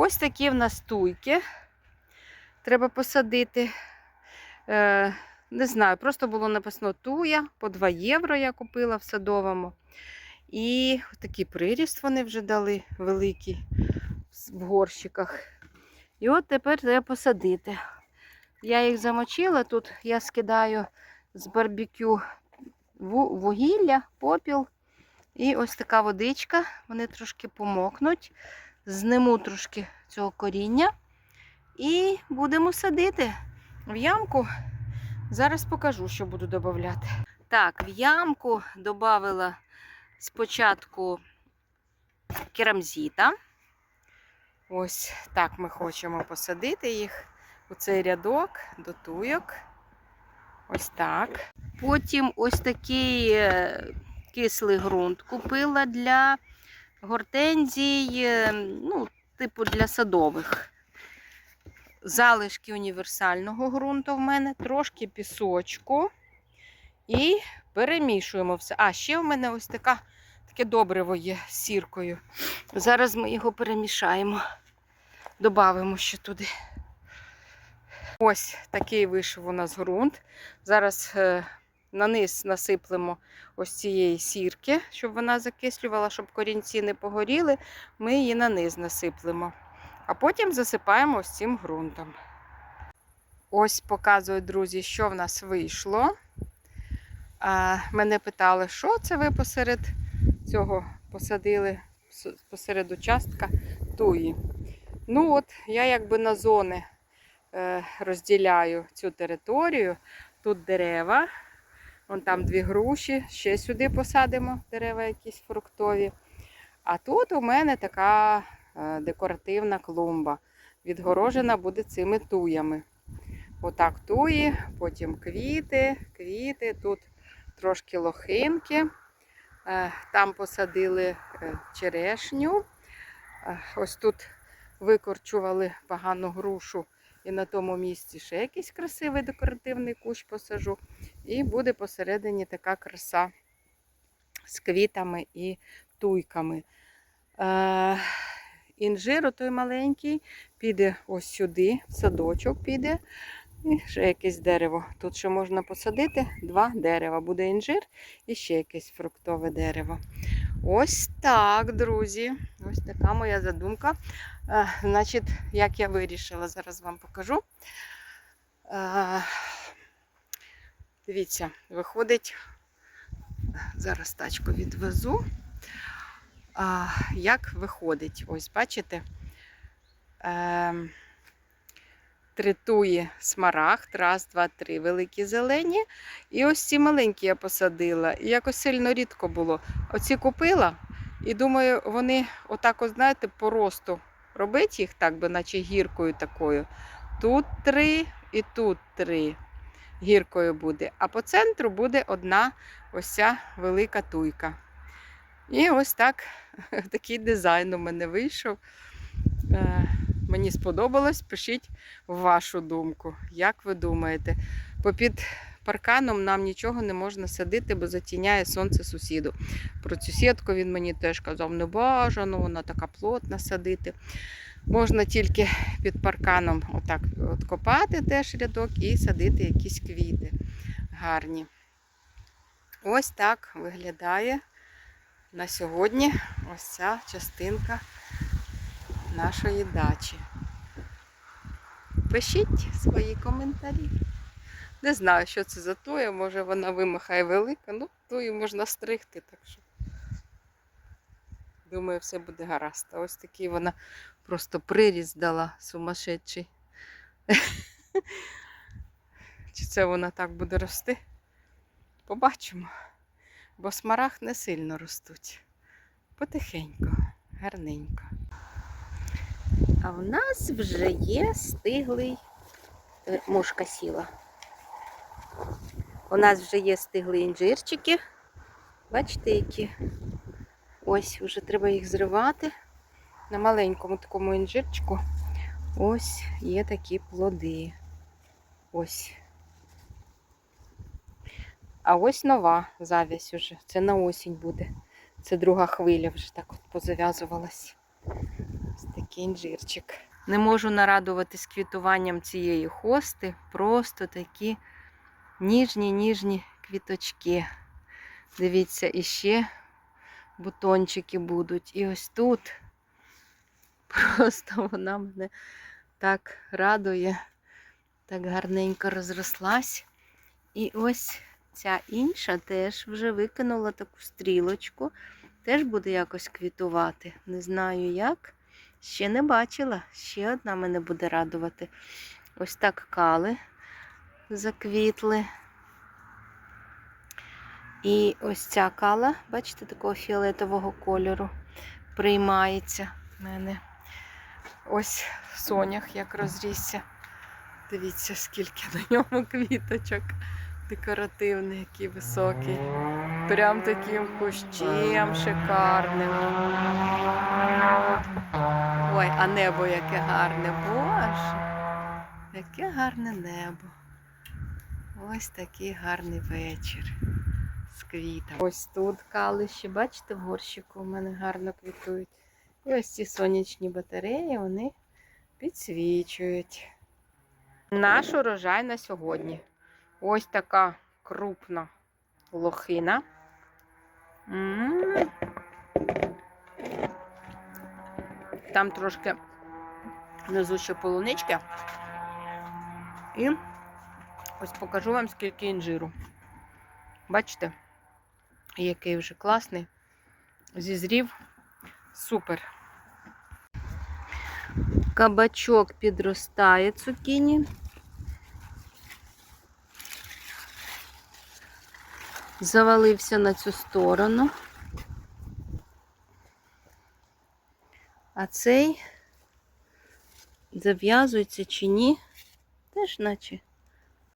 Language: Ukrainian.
Ось такі в нас туйки. Треба посадити. Е, не знаю, просто було написано туя по 2 євро я купила в садовому. І такий приріст вони вже дали великий в горщиках. І от тепер треба посадити. Я їх замочила, тут я скидаю з барбекю вугілля, попіл. І ось така водичка. Вони трошки помокнуть. Зниму трошки цього коріння. І будемо садити в ямку. Зараз покажу, що буду додати. Так, в ямку додала спочатку керамзіта. Ось так ми хочемо посадити їх у цей рядок до туйок. Ось так. Потім ось такий е, кислий ґрунт купила для гортензій, е, ну, типу для садових. Залишки універсального ґрунту в мене, трошки пісочку. І перемішуємо все. А, ще в мене ось така, таке добриво є з сіркою. Зараз ми його перемішаємо. Добавимо ще туди. Ось такий вийшов у нас ґрунт. Зараз е, на низ насиплемо ось цієї сірки, щоб вона закислювала, щоб корінці не погоріли. Ми її на низ насиплемо. А потім засипаємо ось цим ґрунтом. Ось показую, друзі, що в нас вийшло. А, мене питали, що це ви посеред цього посадили, посеред участка туї. Ну от, я якби на зони е, розділяю цю територію. Тут дерева, вон там дві груші, ще сюди посадимо дерева якісь фруктові. А тут у мене така е, декоративна клумба. Відгорожена буде цими туями. Отак туї, потім квіти, квіти, тут трошки лохинки. Е, Там посадили е, черешню. Ось тут викорчували погану грушу. І на тому місці ще якийсь красивий декоративний кущ посажу. І буде посередині така краса з квітами і туйками. Е, інжир, той маленький, піде ось сюди, в садочок піде. І ще якесь дерево. Тут ще можна посадити два дерева. Буде інжир і ще якесь фруктове дерево. Ось так, друзі. Ось така моя задумка. Е, значить, як я вирішила, зараз вам покажу. Е, дивіться, виходить, зараз тачку відвезу. Як виходить? Ось, бачите? Е, смарагд, раз, два, три великі зелені. І ось ці маленькі я посадила. І якось сильно рідко було. Оці купила, і думаю, вони отак, от, знаєте, по росту робить їх так, би, наче гіркою такою. Тут три і тут три. Гіркою буде. А по центру буде одна ось ця велика туйка. І ось так такий дизайн у мене вийшов. Мені сподобалось. Пишіть вашу думку. Як ви думаєте? Попід парканом нам нічого не можна садити, бо затіняє сонце сусіду. Про цю сітку він мені теж казав, не бажано, вона така плотна садити. Можна тільки під парканом отак от копати теж рядок і садити якісь квіти гарні. Ось так виглядає на сьогодні ось ця частинка нашої дачі. Пишіть свої коментарі. Не знаю, що це за туя, може вона вимахає велика, ну тую можна стригти, так що. Думаю, все буде гаразд. А ось такий вона просто приріз дала сумасшедший. Чи це вона так буде рости? Побачимо. Бо смарагд не сильно ростуть. Потихеньку, гарненько. А в нас вже є стиглий Е, мушка сіла. У нас вже є стиглі інжирчики. Бачите, які? Ось, вже треба їх зривати. На маленькому такому інжирчику ось є такі плоди. Ось. А ось нова завязь уже. Це на осінь буде. Це друга хвиля вже так от позав'язувалась. Такий інжирчик. Не можу нарадуватись квітуванням цієї хости. Просто такі ніжні, ніжні квіточки. Дивіться, іще бутончики будуть. І ось тут просто вона мене так радує, так гарненько розрослась. І ось ця інша теж вже викинула таку стрілочку. Теж буде якось квітувати. Не знаю як. Ще не бачила. Ще одна мене буде радувати. Ось так кали заквітли. І ось ця кала, бачите, такого фіолетового кольору приймається в мене. Ось сонях як розрісся. Дивіться, скільки на ньому квіточок. Декоративний, який високий. Прям таким кущем шикарним. Ой, а небо яке гарне, боже. Яке гарне небо. Ось такий гарний вечір з квітами. Ось тут калищі, бачите, в горщику у мене гарно квітують. І ось ці сонячні батареї, вони підсвічують. Наш урожай на сьогодні. Ось така крупна лохина. М. Там трошки внизу ще полунички. І ось покажу вам, скільки інжиру. Бачите, який вже класний. Зізрів. Супер. Кабачок підростає цукіні. Завалився на цю сторону. А цей зав'язується чи ні, теж наче